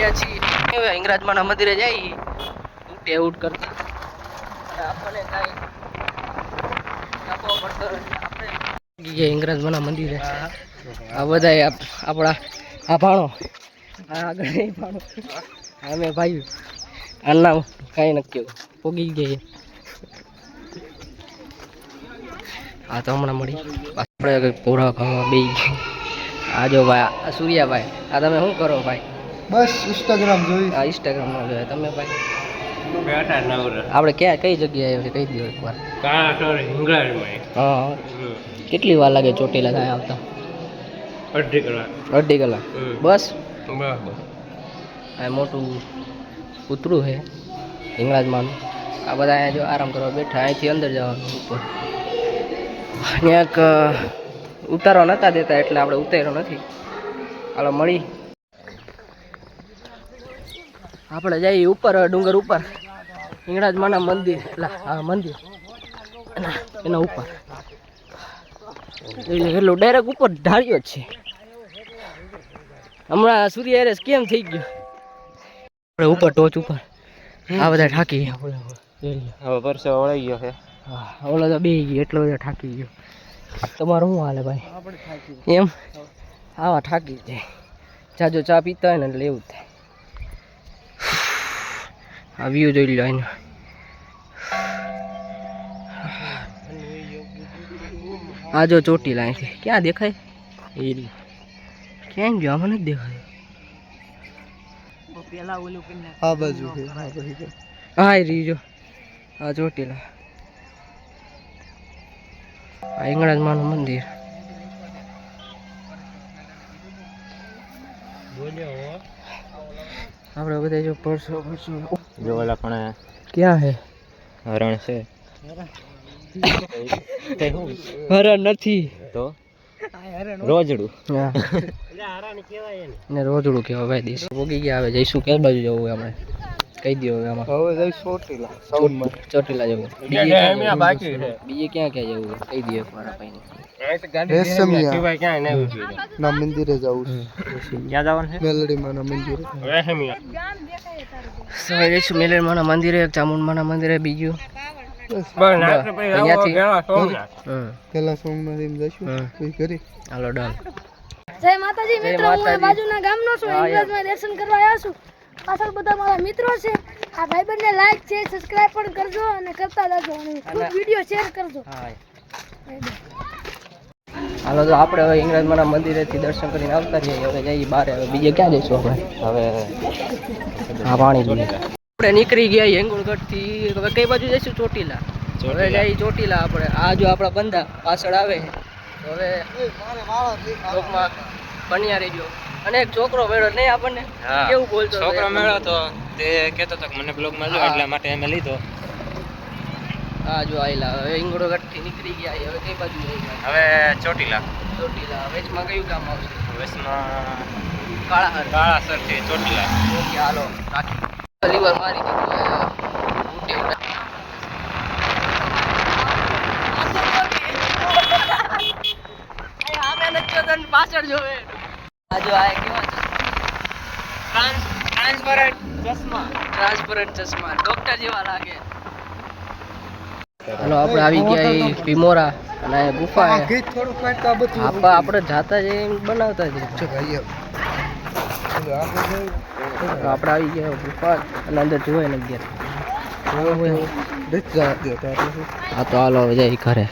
આવ્યા છીએ. હવે મંદિરે જઈ ઉઠે, ઉઠ કરતા. આપણને કાંઈ ગયા હિંગરાજમાના મંદિરે. આ બધા આ ભાણો. આ ભાઈ, આ નામ કાંઈ નક્કી પોગી ગયા. આ તો હમણાં મળી. આપણે પૂરા ભાવમાં બે આ જો ભાઈ સૂર્યાભાઈ, આ તમે શું કરો ભાઈ? બસ ઇન્સ્ટાગ્રામ જોઈ. આ ઇન્સ્ટાગ્રામમાં જોઈએ તમે ભાઈ? આપણે ક્યાં કઈ જગ્યાએ આવ્યો કહી દો એકવાર હા કેટલી વાર લાગે ચોટીલા થાય આવતા? અડધી કલાક. અડધી કલાક. બસ? બરાબર આ મોટું કૂતરું છે હિંગળાજમાં. આ બધા અહીંયા જો આરામ કરવા બેઠા અહીંથી અંદર જવાનું ઉપર. ક્યાંક એક ઉતારવા નતા દેતા એટલે આપણે ઉતાર્યો નથી. હાલો મળી. આપણે જઈએ ઉપર ડુંગર ઉપર. હિંગળાજમાના મંદિર. એટલે આ મંદિર. એના એના ઉપર. એટલું ડાયરેક્ટ ઉપર ઢાળ્યો જ છે. હમણાં સૂર્ય એરેસ કેમ થઈ ગયો? આપણે ઉપર ટોચ ઉપર. આ બધા ઠાકી ગયા. હવે પરસો વળાઈ ગયો છે. હા ઓલો તો બે ગયો એટલો બધો ઠાકી ગયો. તમારું શું હાલે ભાઈ? એમ? આવા ઠાકી જાય. જાજો ચા પીતા હોય ને એટલે એવું જ થાય. આ વ્યૂ જોઈ લો એનો આ જો ચોટીલા અહીંથી ક્યાં દેખાય? એ. ક્યાં ગયો આમાં નથી દેખાય. આ બાજુ આ બાજુ હા એ જો. આ ચોટીલા આ ઈંગળાજ માનું મંદિર. આપણે બધા જો પરસો પરસો. જો ઓલા પણ ક્યાં હે? હરણ છે. હરણ. નથી. તો? રોજડું. હા. ને રોજડું કેવાય ભાઈ દેશ ભોગી ગયા હવે જઈશું કે બાજુ જવું હોય આપણે? કહી દો હવે આમાં. હવે જઈ ચોટીલા સાઉન્ડમાં ચોટીલા જવું. બીજે ક્યાં છે? બીજે ક્યાં ક્યાં જવું? કહી દો મારા આપણને રેશમિયા. ક્યાં નહીં ઊભી ના મંદિરે જવું ક્યાં જવાનું છે? મેલડીમાં મંદિરે. ચામુંડમાના મંદિરે બીજું. પેલા સોમનાથ. જઈશું. કરી? હાલો ડન. જય માતાજી મિત્રો હું બાજુના ગામનો છું દર્શન કરવા આવ્યા છું. પાછળ બધા મારા મિત્રો છે. આ ભાઈબંધને લાઈક છે સબસ્ક્રાઇબ પણ કરજો અને કરતા જજો અને ખૂબ વીડિયો શેર કરજો. હાલો તો આપણે હવે ઇંગ્રેજમાના મંદિરેથી દર્શન કરીને આવતા રહીએ. હવે જઈએ બહાર હવે બીજે ક્યાં જઈશું આપણે? હવે હા પાણી જોઈએ. આપણે નીકળી ગયા હેંગુળગઢથી હવે કઈ બાજુ જઈશું? ચોટીલા. હવે જઈ ચોટીલા આપણે. આ જો આપણા બંધા પાછળ આવે હવે લોકમાં બન્યા રહેજો. અને એક છોકરો મેળો નહીં આપણને. કેવું બોલતો છોકરો એક મેળો તો તે કહેતો હતો કે મને બ્લોગ મળ્યો એટલા માટે અમે લીધો. હા જો આયલા. હવે હિંગોળગઢથી નીકળી ગયા હવે કઈ બાજુ હવે ચોટીલા. ચોટીલા. વેચમાં કયું ગામ આવશે? વેચમાં કાળાસર કાળાસર છે ચોટીલા. ઓકે હાલો. રાખી. લીવર મારી દીધું પાછળ જોવે. આ આ કેવા ટ્રાન્સપરન્ટ ચશ્મા. ટ્રાન્સપરન્ટ ચશ્મા. ડોક્ટર જેવા લાગે. હાલો આપણે આવી ગયા એ અને ગુફા આ છે ગીત થોડુંક કાંઈક આ બધું આપા આપણે જાતા જઈએ બનાવતા જ આપણે જઈએ. આપણે આવી ગયા ગુફા અને અંદર જોવાય ને ગયા. જવા? હા તો હાલો જાય ઘરે.